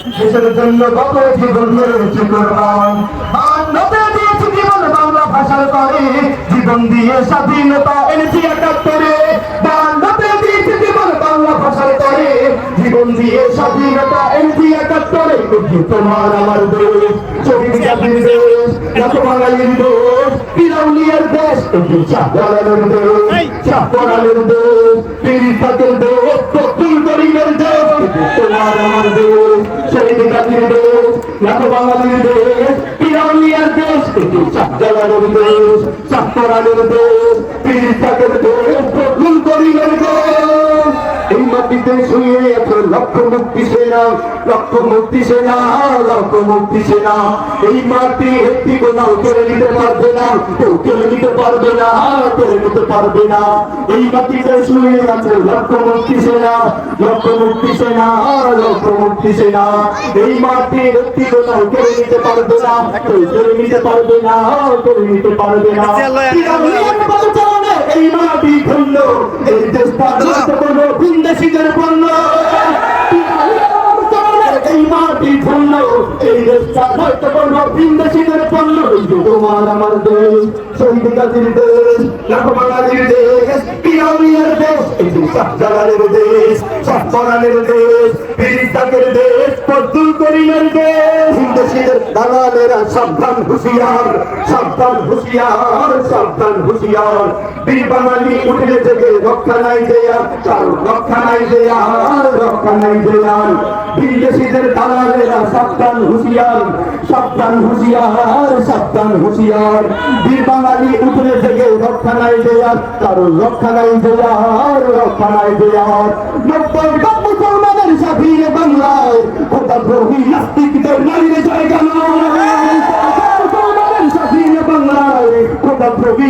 দেশের জন্য কত জীবন দিয়েছি কোরবান বান্নতে দিয়েছি জীবন বাংলা ভাষার করে জীবন দিয়ে স্বাধীনতা এনেছি একাত্তরে। বান্নতে দিয়েছি জীবন বাংলা ভাষার করে জীবন দিয়ে স্বাধীনতা এনেছি একাত্তরে। তোমার আমার দেশ জাতির দেশ বাঙালির দেশ পিরাউলিয়ার দেশ এটি চাপড়ালের দেশ চাপড়ালের দেশ পিরিতাকের দেশ দেশ যত বাঙালির দেশ পিরাউলিয়ার দেশ এটি চাপড়ালের দেশ চাপড়ালের দেশ পিরিতাকের দেশ প্রতুল গরিবের দেশ শুয়ে আছে লক্ষ মুক্তি সেনা লক্ষ মুক্তি সেনা লক্ষ মুক্তি সেনা এই মাটি একটি কোথাও কেড়ে নিতে পারবে না কেউ কেড়ে নিতে পারবে না কেড়ে নিতে পারবে না। এই মাটিতে শুয়ে আছে লক্ষ মুক্তি সেনা লক্ষ মুক্তি সেনা লক্ষ মুক্তি সেনা এই মাটি একটি কোথাও কেড়ে নিতে পারবে না কেউ কেড়ে নিতে পারবে না কেড়ে নিতে পারবে না। এই মাটি খন্ড এই দেশটা ভিনদেশীদের পণ্য এই মাটি খন্ড এই দেশটা ভিনদেশীদের পণ্য এই যে তোমার আমার দেশ গাজীর দেশ লাখো বাঙালির দেশ পিরামিয়ার দেশ, এই শাহজালালের দেশ শাহপরানের দেশ পিরিস্তাকের দেশ দেশ। ভিনদেশীদের দালালেরা সাবধান হুঁশিয়ার সাবধান হুঁশিয়ার সাবধান হুঁশিয়ার। বীর বাঙালি উঠে থেকে রক্ষা নাই দেয়ার কার রক্ষা নাই দেয়ার রক্ষা নাই দেয়ার বিদেশিদের দালালেরা সাবধান হুঁশিয়ার সাবধান হুঁশিয়ার সাবধান হুঁশিয়ার। বীর বাঙালি উঠে থেকে রক্ষা নাই দেয়ার কারও রক্ষা নাই দেয়ার রক্ষা নাই দেয়ার নব্বই মুসলমানের স্বাধীন বাংলায় খোদা দ্রোহী নাস্তিকদের নারীর জায়গা নয় মুসলমানের স্বাধীন বাংলায় খোদা দ্রোহী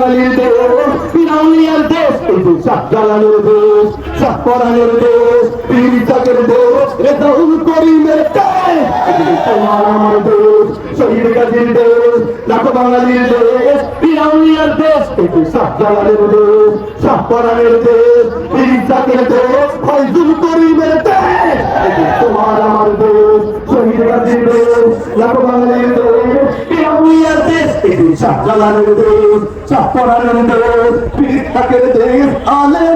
বাঙালির দেশ পিরাউলিয়ার দেশ এই যে শাহজালালের দেশ শাহপরানের দেশ পীরিতাকের দেশ রেদাউল করিমের দেশ তোমার আমার দেশ শহীদ গাজীর দেশ লাখ বাঙালির দেশ পিরাউলিয়ার দেশ এই যে শাহজালালের দেশ দেশ পীরিতাকের দেশ ফয়জুল করিমের দেশ তোমার আমার দেশ শহীদ গাজীর দেশ লাখ বাঙালির দেশ শাহজালালের দেশ শাহপরানের দেশ পীরিতাকের দেশ আলে